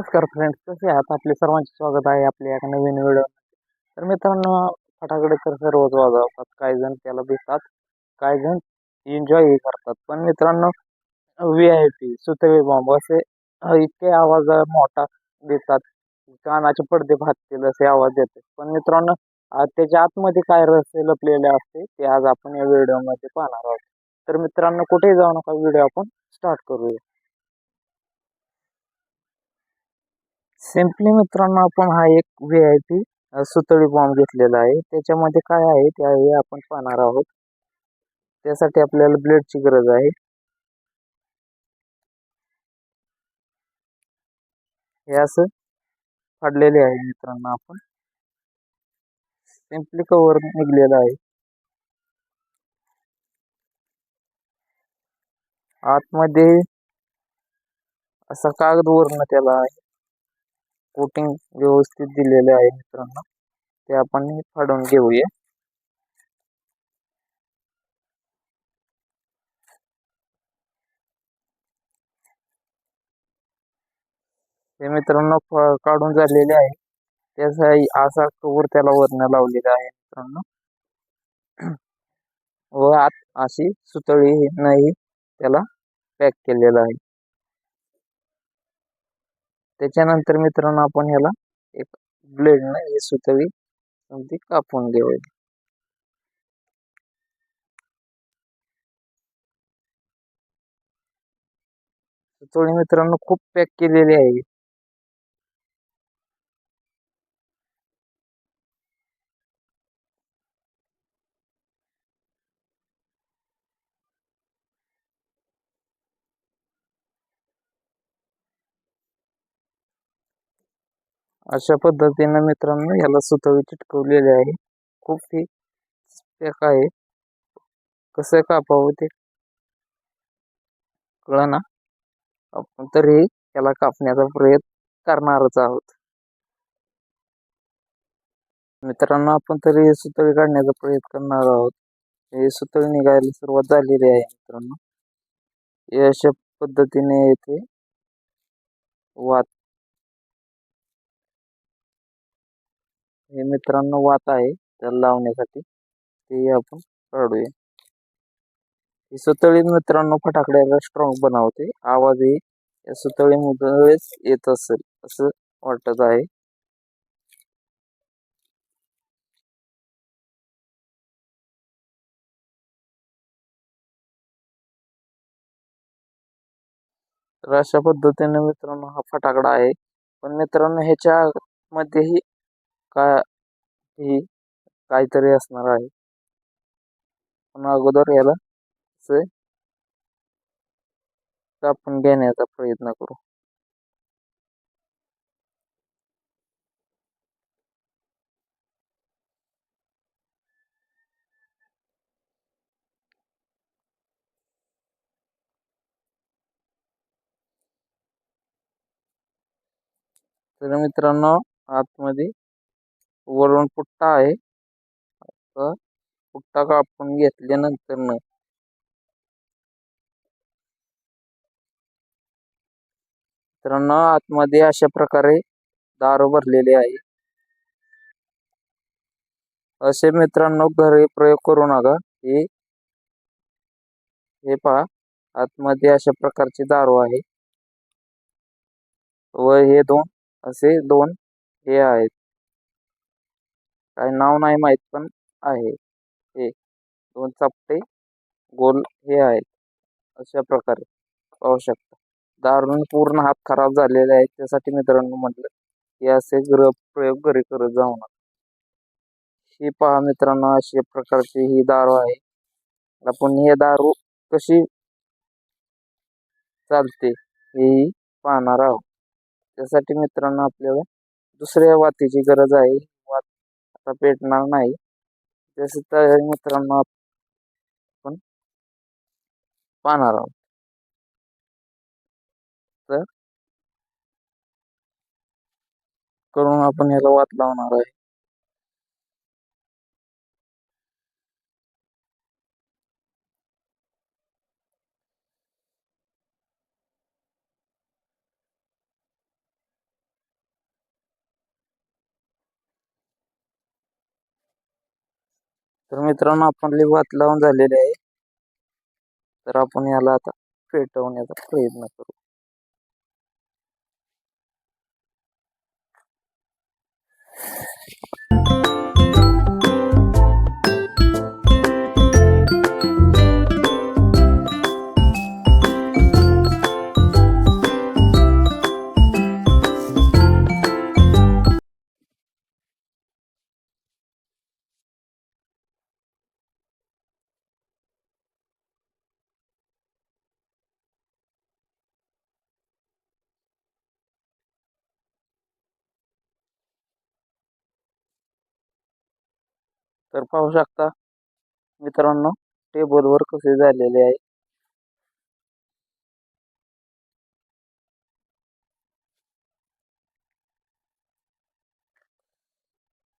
नमस्कार फ्रेंड्स कसे आहात? आपले सर्वांचे स्वागत आहे आपल्या एका नवीन व्हिडिओ तर मित्रांनो फटाकडे तर सर्वच वाजवतात. काही जण त्याला भितात काही जण एन्जॉयही करतात. पण मित्रांनो व्ही आय पी सुतळी बॉम्ब असे इतके आवाज मोठा देतात. कानाचे पडदे फाटतील असे आवाज देतात. पण मित्रांनो त्याच्या आतमध्ये काय रहस्य लपलेले असते ते आज आपण या व्हिडिओमध्ये पाहणार आहोत. तर मित्रांनो कुठेही जाऊ नका व्हिडिओ आपण स्टार्ट करूया. सिम्पली मित्रांनो आपण हा एक व्ही आय पी सुतळी बॉम्ब घेतलेला आहे. त्याच्यामध्ये काय आहे त्यावेळी आपण पाहणार आहोत. त्यासाठी आपल्याला ब्लेडची गरज आहे. हे असं फाडलेले आहे मित्रांनो आपण. सिम्पली कवर निघलेलं आहे. आतमध्ये असा कागद वरण त्याला आहे. कोटिंग व्यवस्थित दिलेले आहे मित्रांनो. ते आपण फाडून घेऊया. हे मित्रांनो फ- काढून झालेले आहे. त्याचा असा कवर त्याला वरण लावलेला आहे मित्रांनो. व आत अशी सुतळी नाही त्याला पॅक केलेला आहे. त्याच्यानंतर मित्रांनो आपण ह्याला एक ब्लेडनं हे सुतवी अगदी कापून घेऊया. सुतळी मित्रांनो खूप पॅक केलेली आहे. अशा पद्धतीनं मित्रांनो याला सुतळी चिटकवलेली आहे. खूप ही पॅक आहे. कसं कापावं ते? कळना आपण तरी त्याला कापण्याचा प्रयत्न करणारच आहोत. मित्रांनो आपण तरी हे सुतळी काढण्याचा प्रयत्न करणार आहोत. हे सुतळी निघायला सुरुवात झालेली आहे मित्रांनो. हे अशा पद्धतीने येथे वात हे मित्रांनो वात आहे त्याला लावण्यासाठी. ते आपण काढूया. ही सुतळी मित्रांनो फटाकड्याला स्ट्रॉंग बनवते. आवाजही या सुतळीमधूनच येत असेल असं वाटत आहे. तर अशा पद्धतीने मित्रांनो हा फटाकडा आहे. पण मित्रांनो ह्याच्या मध्येही का ही काहीतरी असणार आहे. पण अगोदर याला असे कापून घेण्याचा प्रयत्न करू. तर मित्रांनो आतमध्ये वरून पुट्टा आहे. पुट्टा कापून घेतल्यानंतर न मित्रांनो आतमध्ये अशा प्रकारे दारू भरलेले आहे. असे मित्रांनो घरी प्रयोग करू नका. हे हे पहा आतमध्ये अशा प्रकारची दारू आहे. व हे दोन असे दोन हे आहेत. काय नाव नाही माहीत पण आहे. हे दोन चपटे गोल हे आहेत. अशा प्रकारे पाहू शकता. दारून पूर्ण हात खराब झालेले आहेत त्यासाठी मित्रांनो म्हटलं की असे ग्रह प्रयोग घरी करत जाऊ नका. ही पहा मित्रांनो अशा प्रकारची ही दारू आहे. आपण हे दारू कशी चालते हेही पाहणार आहोत. त्यासाठी मित्रांनो आपल्याला दुसऱ्या वातीची गरज आहे. आता पेटणार नाही. त्याची तयारी मित्रांनो आपण पाहणार आहोत. तर करून आपण याला वात लावणार आहे. तर मित्रांनो आपण वात लावून झालेली आहे. तर आपण याला आता पेटवण्याचा प्रयत्न करू. तर पाहू शकता मित्रांनो टेबलवर कसे झालेले आहे.